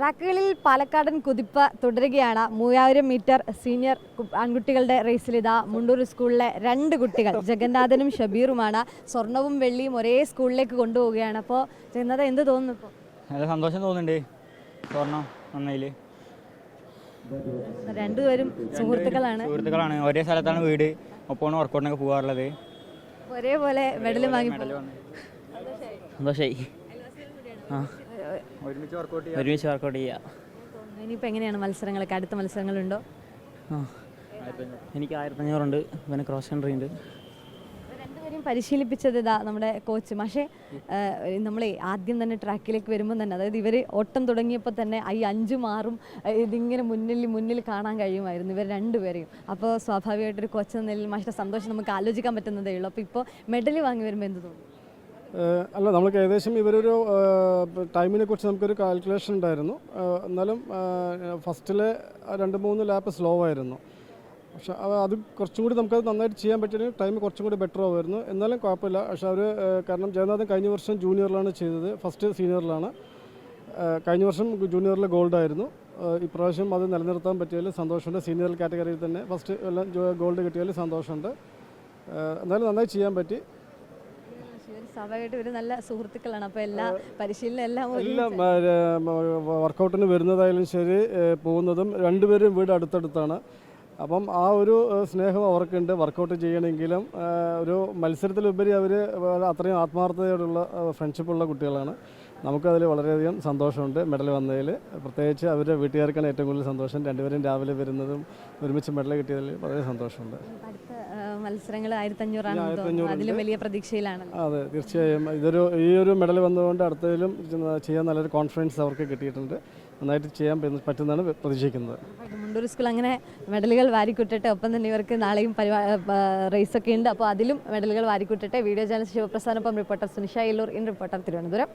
ട്രാക്കുകളിൽ പാലക്കാടൻ കുതിപ്പ് തുടരുകയാണ്. മൂവായിരം മീറ്റർ സീനിയർ ആൺകുട്ടികളുടെ റേസിൽ ഇതാ മുണ്ടൂർ സ്കൂളിലെ രണ്ട് കുട്ടികൾ ജഗന്നാഥനും ഷബീറുമാണ്. സ്വർണവും വെള്ളിയും ഒരേ സ്കൂളിലേക്ക് കൊണ്ടുപോവുകയാണ്. അപ്പോൾ ജഗന്നാഥ എന്ത് തോന്നുന്നു ഇപ്പോൾ നല്ല സന്തോഷം തോന്നുന്നുണ്ട്. സ്വർണം വന്നതിൽ രണ്ടുപേരും സുഹൃത്തുക്കളാണ്. സുഹൃത്തുക്കളാണ്. ഒരേ സ്ഥലത്താണ് വീട്. ഒപ്പമാണ് വർക്കൗട്ടിനൊക്കെ പോകാറുള്ളത്. ഒരേപോലെ മെഡലും വാങ്ങി സന്തോഷമായി ആ. ഒരുമിച്ച് വർക്കൗട്ട് ഒരുമിച്ച് വർക്കൗട്ട് ചെയ്യാം. ഇനിയിപ്പോൾ എങ്ങനെയാണ് മത്സരങ്ങളൊക്കെ? അടുത്ത മത്സരങ്ങളുണ്ടോ? ആ എനിക്ക് ആയിരത്തഞ്ഞൂറുണ്ട്. പിന്നെ ക്രോസ് കൺട്രി ഉണ്ട്. രണ്ടുപേരും പരിശീലിപ്പിച്ചത് ഇതാ നമ്മുടെ കോച്ച് പക്ഷേ നമ്മളെ ആദ്യം തന്നെ ട്രാക്കിലേക്ക് വരുമ്പോൾ തന്നെ അതായത് ഇവർ ഓട്ടം തുടങ്ങിയപ്പോൾ തന്നെ ഈ അഞ്ചും മാറും ഇതിങ്ങനെ മുന്നിൽ മുന്നിൽ കാണാൻ കഴിയുമായിരുന്നു ഇവർ രണ്ടുപേരെയും. അപ്പോൾ സ്വാഭാവികമായിട്ടൊരു കോച്ച് എന്ന നിലയിൽ മാഷിന്റെ സന്തോഷം നമുക്ക് ആലോചിക്കാൻ പറ്റുന്നതേ ഉള്ളൂ. അപ്പോൾ ഇപ്പോൾ മെഡൽ വാങ്ങി വരുമ്പോൾ എന്ത് തോന്നുന്നു അല്ല നമുക്ക് ഏകദേശം ഇവരൊരു ടൈമിനെ കുറിച്ച് നമുക്കൊരു കാൽക്കുലേഷൻ ഉണ്ടായിരുന്നു. എന്നാലും ഫസ്റ്റിലെ രണ്ട് മൂന്ന് ലാപ്പ് സ്ലോ ആയിരുന്നു. പക്ഷെ അത് കുറച്ചും കൂടി നമുക്കത് നന്നായിട്ട് ചെയ്യാൻ പറ്റിയെങ്കിൽ ടൈം കുറച്ചും കൂടി ബെറ്റർ ആവുമായിരുന്നു. എന്നാലും കുഴപ്പമില്ല. പക്ഷെ അവർ കാരണം ജഗന്നാഥൻ കഴിഞ്ഞ വർഷം ജൂനിയറിലാണ് ചെയ്തത്. ഫസ്റ്റ് സീനിയറിലാണ് കഴിഞ്ഞ വർഷം ജൂനിയറിൽ ഗോൾഡ് ആയിരുന്നു. ഏഹ് ഇപ്രാവശ്യം അത് നിലനിർത്താൻ പറ്റിയതിൽ സന്തോഷമുണ്ട്. സീനിയർ കാറ്റഗറിയിൽ തന്നെ ഫസ്റ്റ് എല്ലാം ഗോൾഡ് കിട്ടിയാലും സന്തോഷമുണ്ട്. എന്നാലും നന്നായി ചെയ്യാൻ പറ്റി. സ്വാഭാവികമായിട്ട് നല്ല സുഹൃത്തുക്കളാണ്. അപ്പോൾ എല്ലാ പരിശീലനം എല്ലാം ഒരുമിച്ച് എല്ലാം വർക്കൗട്ടിന് വരുന്നതായാലും ശരി പോകുന്നതും രണ്ടുപേരും വീട് അടുത്തടുത്താണ്. അപ്പം ആ ഒരു സ്നേഹം അവർക്കുണ്ട്. വർക്കൗട്ട് ചെയ്യണമെങ്കിലും ഒരു മത്സരത്തിലുപരി അവർ അത്രയും ആത്മാർത്ഥതയോടുള്ള ഫ്രണ്ട്ഷിപ്പുള്ള കുട്ടികളാണ്. നമുക്കതിൽ വളരെയധികം സന്തോഷമുണ്ട്. മെഡൽ വന്നതിൽ പ്രത്യേകിച്ച് അവരുടെ വീട്ടുകാർക്കാണ് ഏറ്റവും കൂടുതൽ സന്തോഷം. രണ്ടുപേരും രാവിലെ വരുന്നതും ഒരുമിച്ച് മെഡൽ കിട്ടിയതിൽ വളരെ സന്തോഷമുണ്ട്. മത്സരങ്ങൾ ആയിരത്തഞ്ഞൂറാണ്. അതിലും വലിയ പ്രതീക്ഷയിലാണ് അതെ തീർച്ചയായും. ഇതൊരു ഈ ഒരു മെഡൽ വന്നതുകൊണ്ട് അടുത്തതിലും ചെയ്യാൻ നല്ലൊരു കോൺഫിഡൻസ് അവർക്ക് കിട്ടിയിട്ടുണ്ട്. നന്നായിട്ട് ചെയ്യാൻ പറ്റുന്നതാണ് പ്രതീക്ഷിക്കുന്നത്. മുണ്ടൂർ സ്കൂൾ അങ്ങനെ മെഡലുകൾ വാരിക്കൂട്ടിട്ട് ഒപ്പം തന്നെ ഇവർക്ക് നാളെയും റേസ് ഒക്കെ ഉണ്ട്. അപ്പോൾ അതിലും മെഡലുകൾ വാരിക്കൂട്ടട്ടെ. Video journalist ശിവപ്രസാദനൊപ്പം reporter Sunisha Ellur in reporter Thiruvananthapuram.